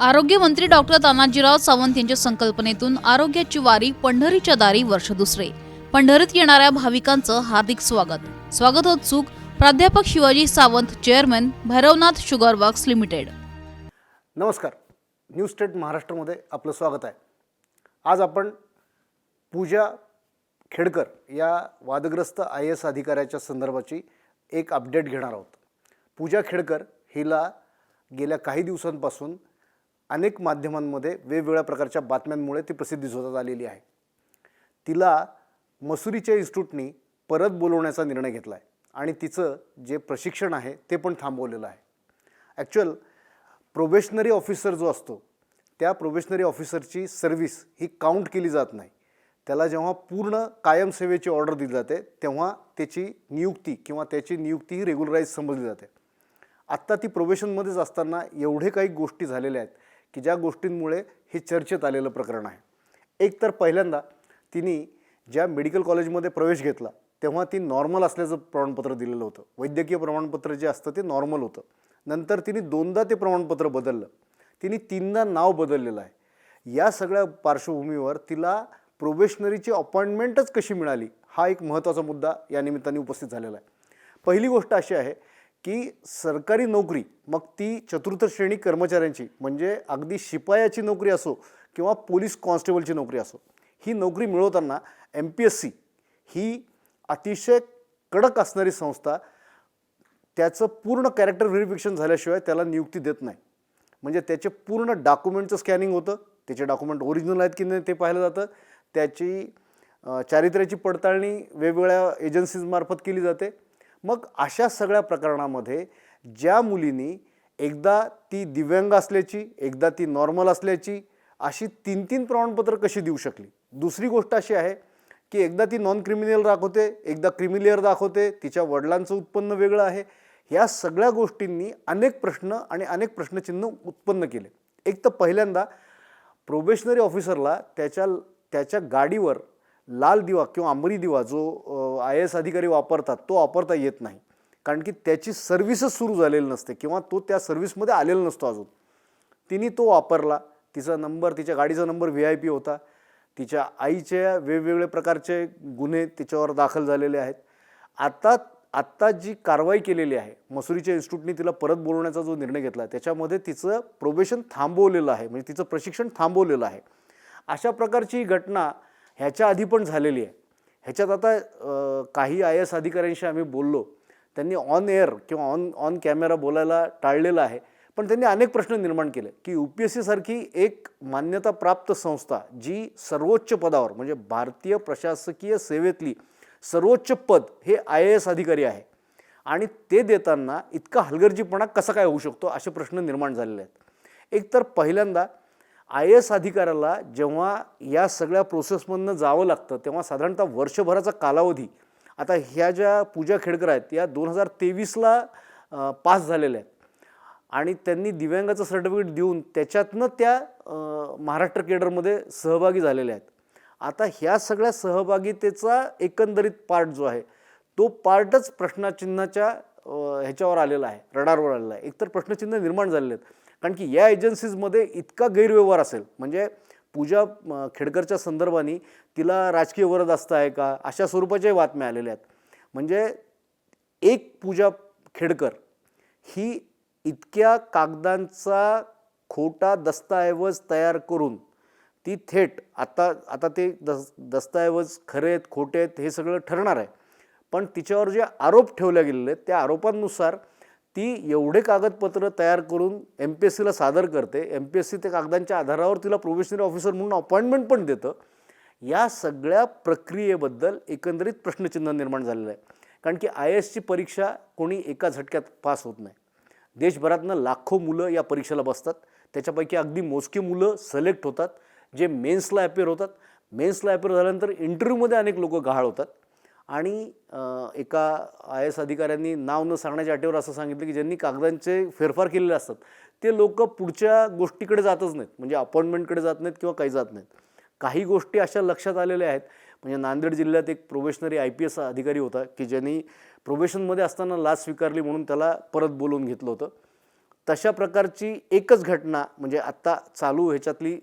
आरोग्यमंत्री डॉक्टर तानाजीराव सावंत यांच्या संकल्पनेतून आरोग्याची वारी पंढरीच्या दारी वर्ष दुसरे. पंढरीत येणाऱ्या भाविकांचं हार्दिक स्वागत. स्वागतोत्सुक प्राध्यापक Shivaji Sawant chairman Bhairavnath sugar works limited नमस्कार. न्यू स्टेट महाराष्ट्रामध्ये आपलं स्वागत आहे. आज आपण पूजा खेडकर या वादग्रस्त आय एस अधिकाऱ्याच्या संदर्भाची एक अपडेट घेणार आहोत. पूजा खेडकर हिला गेल्या काही दिवसांपासून अनेक माध्यमांमध्ये वेगवेगळ्या प्रकारच्या बातम्यांमुळे ती प्रसिद्धीस होतात आलेली आहे. तिला मसुरीच्या इन्स्टिट्यूटनी परत बोलवण्याचा निर्णय घेतला आहे आणि तिचं जे प्रशिक्षण आहे ते पण थांबवलेलं आहे. ॲक्च्युअल प्रोबेशनरी ऑफिसर जो असतो त्या प्रोबेशनरी ऑफिसरची सर्व्हिस ही काउंट केली जात नाही. त्याला जेव्हा पूर्ण कायम सेवेची ऑर्डर दिली जाते तेव्हा त्याची नियुक्ती किंवा त्याची नियुक्ती ही रेग्युलराईज समजली जाते. आत्ता ती प्रोबेशनमध्येच असताना एवढे काही गोष्टी झालेल्या आहेत की ज्या गोष्टींमुळे हे चर्चेत आलेलं प्रकरण आहे. एक तर पहिल्यांदा तिने ज्या मेडिकल कॉलेजमध्ये प्रवेश घेतला तेव्हा ती नॉर्मल असल्याचं प्रमाणपत्र दिलेलं होतं. वैद्यकीय प्रमाणपत्र जे असतं ते नॉर्मल होतं. नंतर तिने दोनदा ते प्रमाणपत्र बदललं. तिने तीनदा नाव बदललेलं आहे. या सगळ्या पार्श्वभूमीवर तिला प्रोबेशनरीची अपॉइंटमेंटच कशी मिळाली हा एक महत्त्वाचा मुद्दा या निमित्ताने उपस्थित झालेला आहे. पहिली गोष्ट अशी आहे की सरकारी नोकरी मग ती चतुर्थ श्रेणी कर्मचाऱ्यांची म्हणजे अगदी शिपायाची नोकरी असो किंवा पोलीस कॉन्स्टेबलची नोकरी असो ही नोकरी मिळवताना एम पी एस सी ही अतिशय कडक असणारी संस्था त्याचं पूर्ण कॅरेक्टर व्हेरिफिकेशन झाल्याशिवाय त्याला नियुक्ती देत नाही. म्हणजे त्याचे पूर्ण डॉक्युमेंटचं स्कॅनिंग होतं त्याचे डॉक्युमेंट ओरिजिनल आहेत की नाही ते पाहिलं जातं त्याची चारित्र्याची पडताळणी वेगवेगळ्या एजन्सीजमार्फत केली जाते मग अशा सगळ्या प्रकरणामध्ये ज्या मुलींनी एकदा ती दिव्यांग असल्याची एकदा ती नॉर्मल असल्याची अशी तीन तीन प्रमाणपत्र कशी देऊ शकली? दुसरी गोष्ट अशी आहे की एकदा ती नॉन क्रिमिनल दाखवते एकदा क्रिमिलियर दाखवते तिच्या वडिलांचं उत्पन्न वेगळं आहे. ह्या सगळ्या गोष्टींनी अनेक प्रश्न आणि अनेक प्रश्नचिन्ह उत्पन्न केले. एक तर पहिल्यांदा प्रोबेशनरी ऑफिसरला त्याच्या त्याच्या गाडीवर लाल दिवा किंवा अंबरी दिवा जो आय एस अधिकारी वापरतात तो वापरता येत नाही. कारण की त्याची सर्व्हिसच सुरू झालेली नसते किंवा तो त्या सर्व्हिसमध्ये आलेला नसतो अजून. तिने तो वापरला. तिचा नंबर तिच्या गाडीचा नंबर व्ही आय पी होता. तिच्या आईच्या वेगवेगळे प्रकारचे गुन्हे तिच्यावर दाखल झालेले आहेत. आता आत्ता जी कारवाई केलेली आहे मसुरीच्या इन्स्टिट्यूटने तिला परत बोलवण्याचा जो निर्णय घेतला त्याच्यामध्ये तिचं प्रोबेशन थांबवलेलं आहे. म्हणजे तिचं प्रशिक्षण थांबवलेलं आहे. अशा प्रकारची घटना ह्याच्या आधी पण झालेली आहे. ह्याच्यात आता काही आय एस अधिकाऱ्यांशी आम्ही बोललो. त्यांनी ऑन एअर किंवा ऑन ऑन कॅमेरा बोलायला टाळलेलं आहे. पण त्यांनी अनेक प्रश्न निर्माण केले की यू पी एस सीसारखी एक मान्यताप्राप्त संस्था जी सर्वोच्च पदावर म्हणजे भारतीय प्रशासकीय सेवेतली सर्वोच्च पद हे आय ए एस अधिकारी आहे. आणि ते देताना इतका हलगर्जीपणा कसा काय होऊ शकतो असे प्रश्न निर्माण झालेले आहेत. एक तर पहिल्यांदा आय एस अधिकाऱ्याला जेव्हा या सगळ्या प्रोसेसमधनं जावं लागतं तेव्हा साधारणतः वर्षभराचा कालावधी आता ह्या ज्या पूजा खेडकर आहेत या दोन हजार तेवीसला पास झालेल्या आहेत. आणि त्यांनी दिव्यांगाचं सर्टिफिकेट देऊन त्याच्यातनं त्या महाराष्ट्र केडरमध्ये सहभागी झालेल्या आहेत. आता ह्या सगळ्या सहभागितेचा एकंदरीत पार्ट जो आहे तो पार्टच प्रश्नचिन्हाच्या ह्याच्यावर आलेला आहे रडारवर आलेला आहे. एकतर प्रश्नचिन्ह निर्माण झालेले आहेत कारण की या एजन्सीजमध्ये इतका गैरव्यवहार असेल. म्हणजे पूजा खेडकरच्या संदर्भाने तिला राजकीय वरदहस्त आहे का? अशा स्वरूपाच्याही बातम्या आलेल्या आहेत. म्हणजे एक पूजा खेडकर ही इतक्या कागदांचा खोटा दस्तऐवज तयार करून ती थेट आता आता ते दस दस्तऐवज खरे आहेत खोटे आहेत हे सगळं ठरणार आहे. पण तिच्यावर जे आरोप ठेवले गेलेले आहेत त्या आरोपांनुसार ती एवढे कागदपत्र तयार करून एम पी एस सीला सादर करते. एम पी एस सी त्या कागदांच्या आधारावर तिला प्रोबेशनरी ऑफिसर म्हणून अपॉइंटमेंट पण देतं. या सगळ्या प्रक्रियेबद्दल एकंदरीत प्रश्नचिन्ह निर्माण झालेलं आहे. कारण की आय एसची परीक्षा कोणी एका झटक्यात पास होत नाही. देशभरातनं लाखो मुलं या परीक्षेला बसतात. त्याच्यापैकी अगदी मोजकी मुलं सिलेक्ट होतात. जे मेन्सला अपेअर होतात. मेन्सला अपेअर झाल्यानंतर इंटरव्ह्यूमध्ये अनेक लोक गहाळ होतात. आणि एका आय एस अधिकाऱ्यांनी नाव न सांगण्याच्या अटीवर असं सांगितलं की ज्यांनी कागदांचे फेरफार केलेले असतात ते लोक पुढच्या गोष्टीकडे जातच नाहीत. म्हणजे अपॉइंटमेंटकडे जात नाहीत किंवा काही जात नाहीत. काही गोष्टी अशा लक्षात आलेल्या आहेत. म्हणजे नांदेड जिल्ह्यात एक प्रोबेशनरी आय पी एस अधिकारी होता की ज्यांनी प्रोबेशनमध्ये असताना लाच स्वीकारली म्हणून त्याला परत बोलवून घेतलं होतं. तशा प्रकारची एकच घटना म्हणजे आत्ता चालू ह्याच्यातली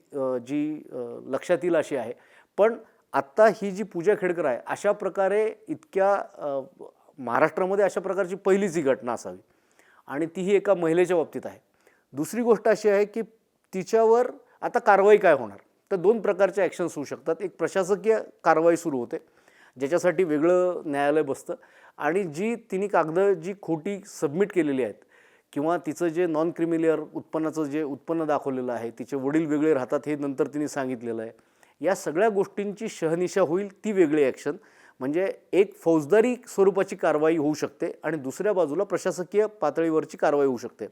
जी लक्षात येईल अशी आहे. पण आत्ता ही जी पूजा खेडकर आहे अशा प्रकारे इतक्या महाराष्ट्रामध्ये अशा प्रकारची पहिलीच ही घटना असावी. आणि तीही एका महिलेच्या बाबतीत आहे. दुसरी गोष्ट अशी आहे की तिच्यावर आता कारवाई काय होणार? तर दोन प्रकारच्या ॲक्शन्स होऊ शकतात. एक प्रशासकीय कारवाई सुरू होते ज्याच्यासाठी वेगळं न्यायालय बसतं आणि जी तिने कागदं जी खोटी सबमिट केलेली आहेत किंवा तिचं जे नॉन क्रिमिलियर उत्पन्नाचं जे उत्पन्न दाखवलेलं आहे तिचे वडील वेगळे राहतात हे नंतर तिने सांगितलेलं आहे. या सगळ्या गोष्टींची शहनिशा होईल ती वेगळी ॲक्शन म्हणजे एक फौजदारी स्वरूपाची कारवाई होऊ शकते आणि दुसऱ्या बाजूला प्रशासकीय पातळीवरची कारवाई होऊ शकते.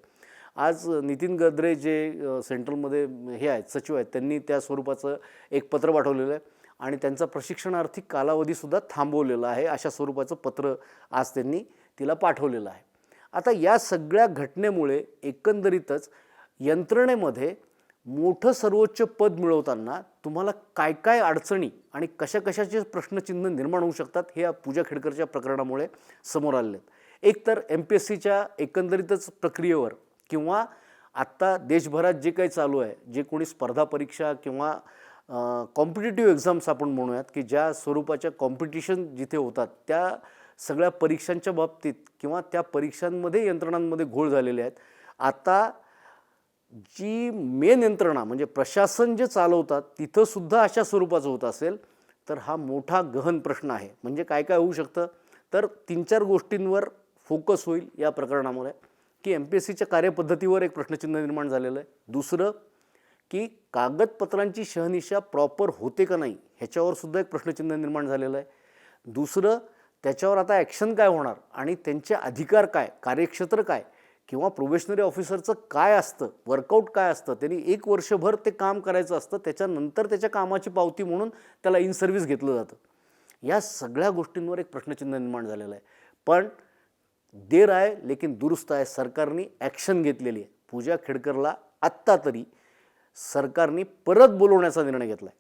आज नितीन गद्रे जे सेंट्रलमध्ये हे आहेत सचिव आहेत त्यांनी त्या स्वरूपाचं एक पत्र पाठवलेलं आहे. आणि त्यांचा प्रशिक्षणार्थी कालावधीसुद्धा थांबवलेला आहे अशा स्वरूपाचं पत्र आज त्यांनी तिला पाठवलेलं आहे. आता या सगळ्या घटनेमुळे एकंदरीतच यंत्रणेमध्ये मोठं सर्वोच्च पद मिळवताना तुम्हाला काय काय अडचणी आणि कशा कशाचे प्रश्नचिन्ह निर्माण होऊ शकतात हे या पूजा खेडकरच्या प्रकरणामुळे समोर आलेले आहेत. एक तर एम पी एस सीच्या एकंदरीतच प्रक्रियेवर किंवा आत्ता देशभरात जे काही चालू आहे जे कोणी स्पर्धा परीक्षा किंवा कॉम्पिटेटिव्ह एक्झाम्स आपण म्हणूयात की ज्या स्वरूपाच्या कॉम्पिटिशन जिथे होतात त्या सगळ्या परीक्षांच्या बाबतीत किंवा त्या परीक्षांमध्ये यंत्रणांमध्ये घोळ झालेले आहेत. आता जी मेन यंत्रणा म्हणजे प्रशासन जे चालवतात तिथंसुद्धा अशा स्वरूपाचं होत असेल तर हा मोठा गहन प्रश्न आहे. म्हणजे काय काय होऊ शकतं? तर तीन चार गोष्टींवर फोकस होईल या प्रकरणामुळे. की एम पी एस सीच्या कार्यपद्धतीवर एक प्रश्नचिन्ह निर्माण झालेलं आहे. दुसरं की कागदपत्रांची शहनिशा प्रॉपर होते का नाही ह्याच्यावर सुद्धा एक प्रश्नचिन्ह निर्माण झालेलं आहे. दुसरं त्याच्यावर आता ॲक्शन काय होणार आणि त्यांचे अधिकार काय कार्यक्षेत्र काय किंवा प्रोबेशनरी ऑफिसरचं काय असतं वर्कआउट काय असतं त्यांनी एक वर्षभर ते काम करायचं असतं त्याच्यानंतर त्याच्या कामाची पावती म्हणून त्याला इन सर्व्हिस घेतलं जातं. या सगळ्या गोष्टींवर एक प्रश्नचिन्ह निर्माण झालेलं आहे. पण देर आहे लेकिन दुरुस्त आहे. सरकारने ॲक्शन घेतलेली आहे. पूजा खेडकरला आत्ता तरी सरकारने परत बोलवण्याचा निर्णय घेतला आहे